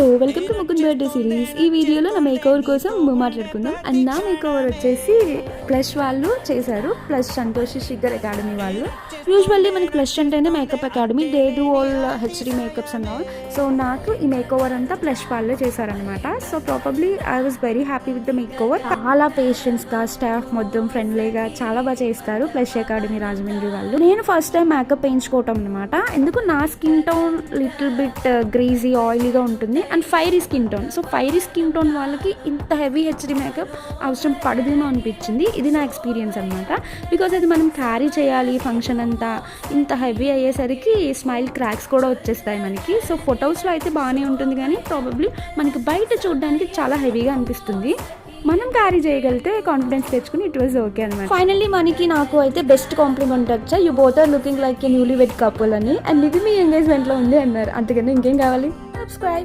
Hello welcome to Mukund birthday series ఈ వీడియోలో నా మేక్ ఓవర్ కోసం మాట్లాడుకుందాం. అండ్ నా మేక్ ఓవర్ వచ్చేసి ప్లస్ వాళ్ళు చేశారు. ప్లస్ సంతోష్ శిఖర్ అకాడమీ వాళ్ళు. యూజువల్లీ మనకి ప్లస్ అంటేనే makeup academy they do all HD makeups and all so నాకు ఈ మేక్ ఓవర్ అంతా ప్లస్ వాళ్ళే చేశారనమాట so probably I was very happy with the makeover చాలా పేషెంట్స్గా స్టాఫ్ మొత్తం ఫ్రెండ్లీగా చాలా బాగా చేస్తారు ప్లస్ అకాడమీ రాజమండ్రి వాళ్ళు. నేను ఫస్ట్ టైం మేకప్ వేయించుకోవటం అనమాట ఎందుకు? నా skin tone little bit greasy ఆయిలీగా ఉంటుంది. And fairy skin tone so fairy skin tone వాళ్ళకి ఇంత హెవీ హెచ్డి మేకప్ అవసరం పడదేమో అనిపించింది. ఇది నా ఎక్స్పీరియన్స్ అనమాట బికాజ్ అది మనం క్యారీ చేయాలి ఫంక్షన్ అంతా ఇంత హెవీ అయ్యేసరికి స్మైల్ క్రాక్స్ కూడా వచ్చేస్తాయి మనకి. సో ఫొటోస్లో అయితే బాగానే ఉంటుంది కానీ ప్రాబబ్లీ మనకి బయట చూడడానికి చాలా హెవీగా అనిపిస్తుంది. మనం క్యారీ చేయగలిగితే కాన్ఫిడెన్స్ తెచ్చుకుని ఇట్ వాజ్ ఓకే అనమాట ఫైనల్లీ మనకి నాకు అయితే బెస్ట్ కాంప్లిమెంట్ వచ్చా. You both are looking like a newly wed couple అని. అండ్ ఇది మీ ఎంగేజ్మెంట్లో ఉంది అన్నారు అంతకన్నా ఇంకేం కావాలి? సబ్స్క్రైబ్